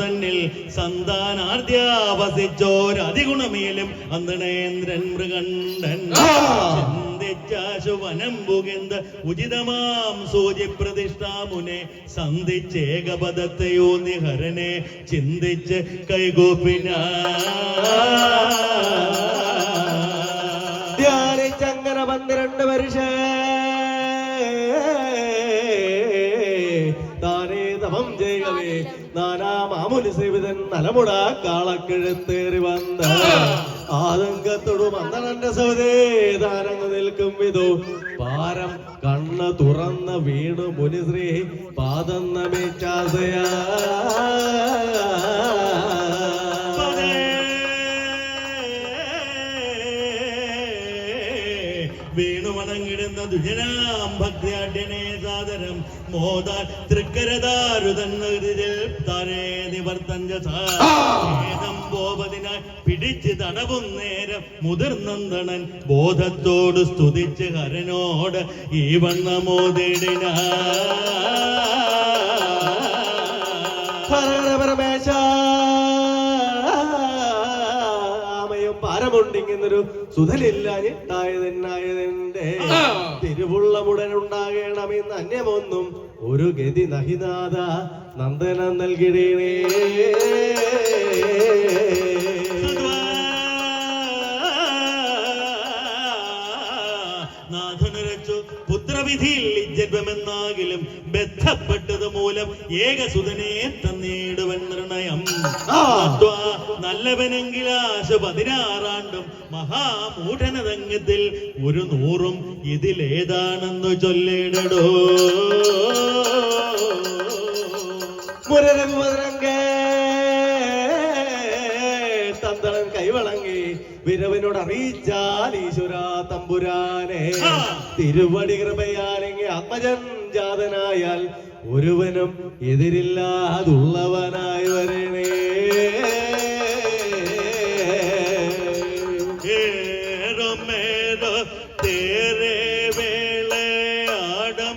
തന്നിൽ സന്താനാർദ്യാവസിച്ചോരതിഗുണമേലും അന്തണേന്ദ്രൻ മൃഗണ്ഠൻ ശുവനം വനം പുകന്ത ഉചിതമാം സൂചി പ്രതിഷ്ഠാമുനെ സന്ധിച്ചേകപദത്തെയോ നിഹരനെ ചിന്തിച്ച് കൈകൂപ്പിന. ധ്യാനിച്ചങ്ങനെ പന്ത്രണ്ട് വർഷ തപം നാനാ മാമുനി സേവിതൻ നലമുട കാളക്കിഴത്തേറി വന്ന ആതങ്കത്തോടു മന്ദനന്റെ സൗദേ താരങ്ങു നിൽക്കും വിധോ. പാരം കണ്ണ് തുറന്ന വീണു മുനിശ്രീ പാദം നമിച്ചാസയാ. വീണുമണങ്ങിടുന്ന ദുജനാം ഭക്തിയാഠ്യനെ സാദരം. മോദാ തൃക്കരതാരുതന്നതിൽ താനേ നിവർത്തഞ്ച സാധം പോപതിനായി പിടിച്ച് തടവും നേരം മുതിർന്നന്തണൻ ബോധത്തോട് സ്തുതിച്ച് ഹരനോട് ഈ വണ്ണ ആമയും പാരമുണ്ടിങ്ങുന്നൊരു സുധലില്ലാഞ്ഞിട്ടായതെന്നായതെന്റെ തിരുവുള്ളമുടൻ ഉണ്ടാകണമെന്ന് അന്യമൊന്നും ഒരു ഗതി നഹിനാഥ നന്ദനം നൽകിടേണേ നാഥനുരച്ചു. പുത്രവിധിയിൽ ജന്മമെന്നാകിലും ബന്ധപ്പെട്ടത് മൂലം ഏകസുതനെ തന്നീടുവൻ നിർണയം. നല്ലവനെങ്കിൽ ആശ പതിനാറാണ്ടും മഹാമൂഢനതങ്ങത്തിൽ ഒരു നൂറും ഇതിലേതാണെന്നു ചൊല്ലിടടോ മുരരഘുമതരങ്കേ തന്തളം കൈവളങ്ങി വിരവനോട് അറിയിച്ചാൽ ഈശ്വര തമ്പുരാനെ. തിരുവടി കൃപയാലെങ്കിൽ ആത്മജൻ ജാതനായാൽ ഒരുവനും എതിരില്ലാതുള്ളവനായി വരണേ തേരെ വേളയാടം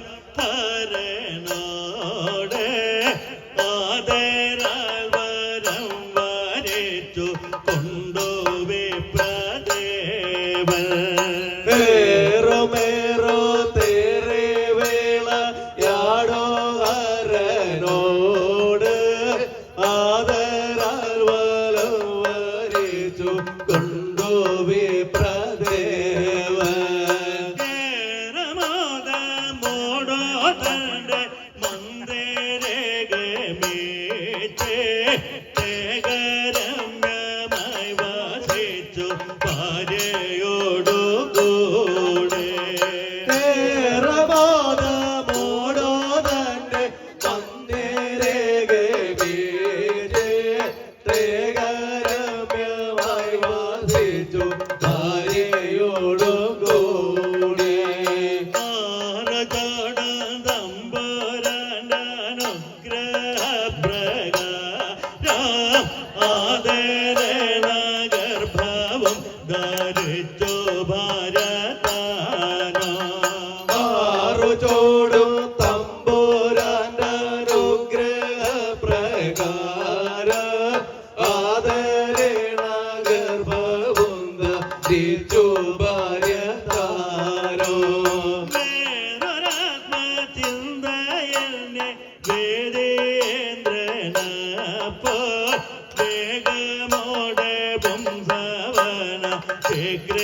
ക്രിയകൾ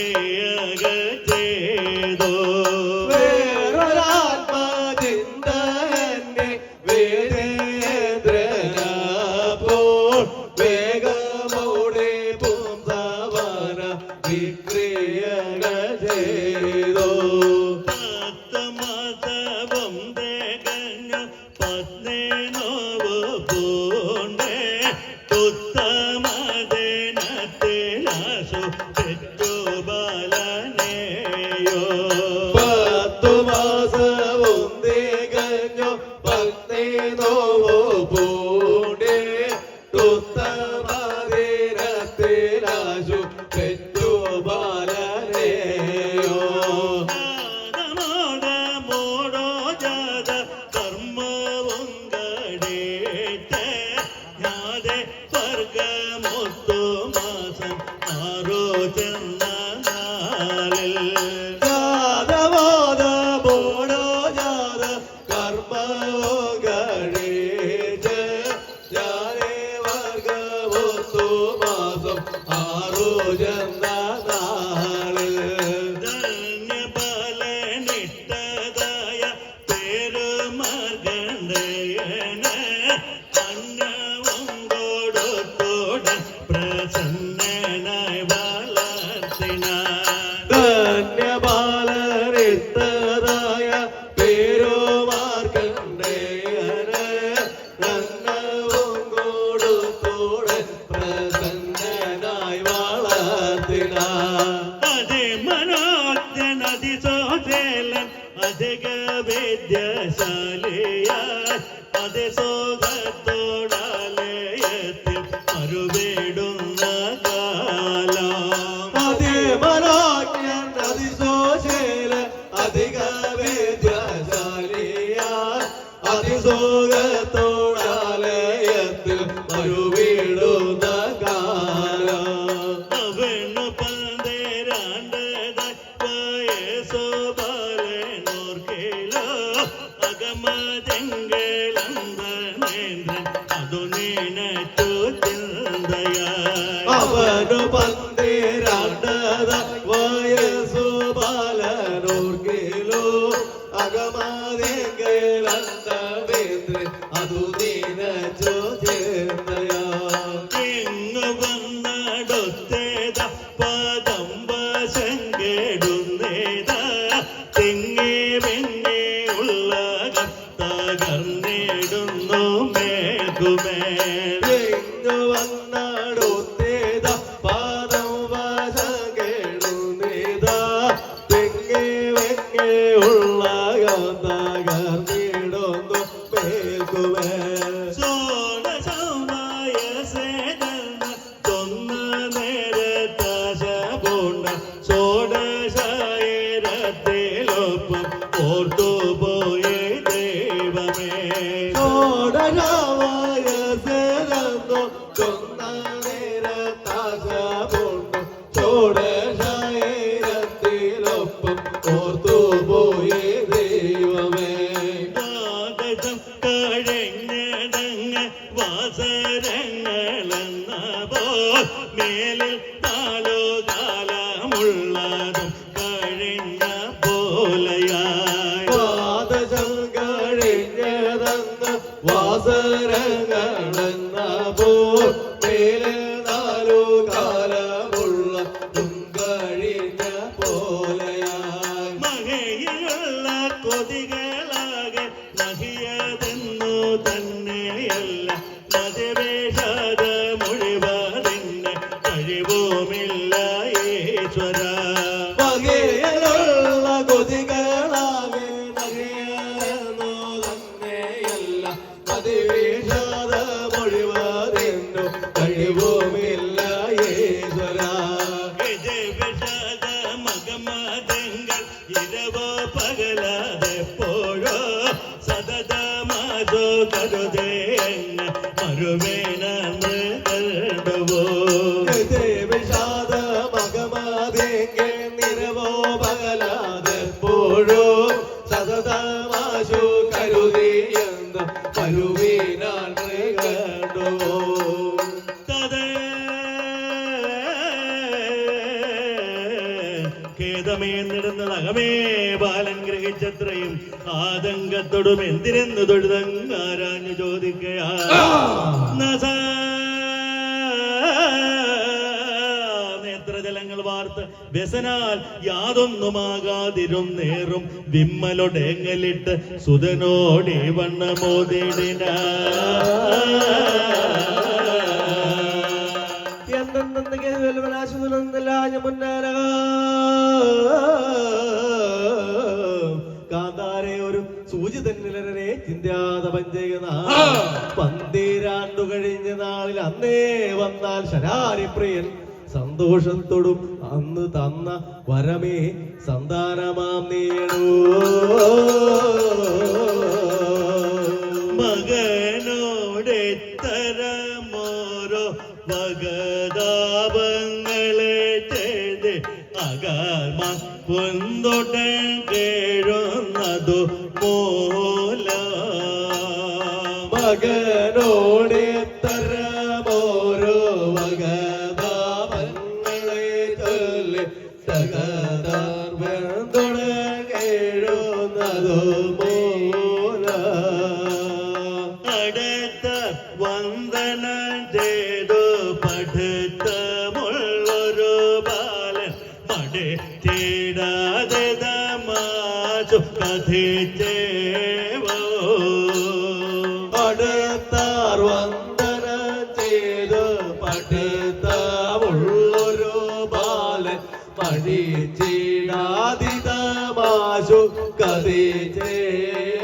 கோபாலரே சேர்த்த അവനു പന്തേരാണ്ടത রে देवे ഗ്രഹിച്ചത്രയും ആതങ്കത്തോടും എന്തിനെന്ന് തൊഴുതങ്ങാരാഞ്ഞു ചോദിക്കയാ. നേത്രജലങ്ങൾ വാർത്ത് വ്യസനാൽ യാതൊന്നുമാകാതിരും നേറും വിമ്മലൊടെങ്ങലിട്ട് സുതനോടെ വണ്ണമോതിടിന. വെൽവനാശുതനൊന്നില്ല മുന്നേര ഒരു സൂചി തന്നിലരെ ചിന്താത പഞ്ചയുന്ന പന്തിരാണ്ടു കഴിഞ്ഞ നാളിൽ അന്നേ വന്നാൽ ശരാരിപ്രിയൻ സന്തോഷത്തോടും അന്ന് തന്ന വരമേ സന്താനമാം നീടൂ. അകാർമ പൊന്തൊടൻ കേഴുന്നതു മൂല മകനോടെ തരമോരോ വകതാപങ്ങളെ ചൊല്ലി തകതാർ വെന്തുടങ്ങേഴുന്നതോ മൂല അടുത്ത വന്ദനം ചെയ്തു മടിച്ചിടാതെ തമാശു കഥിച്ചേവോ അടുത്താർ വന്ദന ചെയ്ത് ബാലൻ കഥിച്ചേവ ദാതനന്ദതി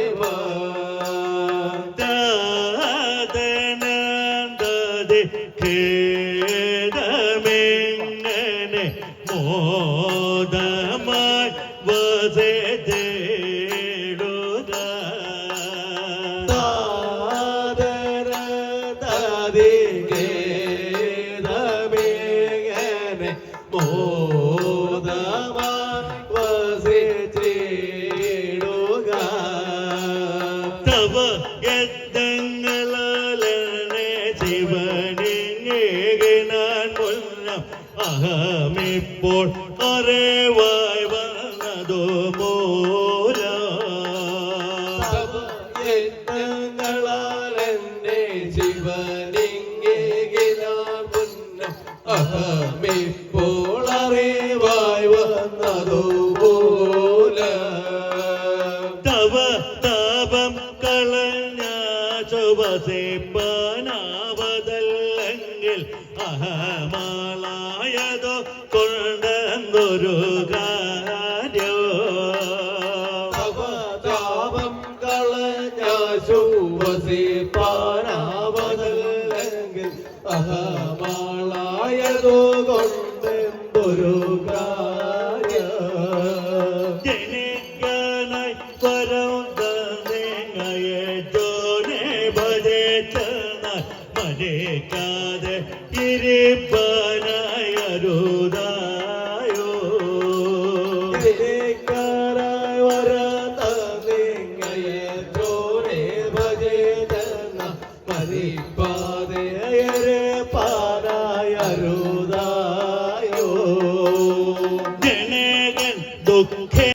അഹമിപ്പോൾ അറിവായി വന്നതു മൂലം. യജ്ഞങ്ങളാലെന്നെ ശിവലിംഗിനാകുന്ന അഹമിപ്പോൾ കൊണ്ടെന്നൊരു കാര്യം? അവതാപം കളഞ്ഞ ശുവസി പാരാവതല്ലെങ്കിൽ അഹമാളായതോ കൊണ്ടെന്തൊരു കാര്യം? ജനിക്കാനായി വരം തന്നങ്ങയെ ജോനെ ഭജ മരിക്കാതെ ഇരിപ്പാനായി Garuda.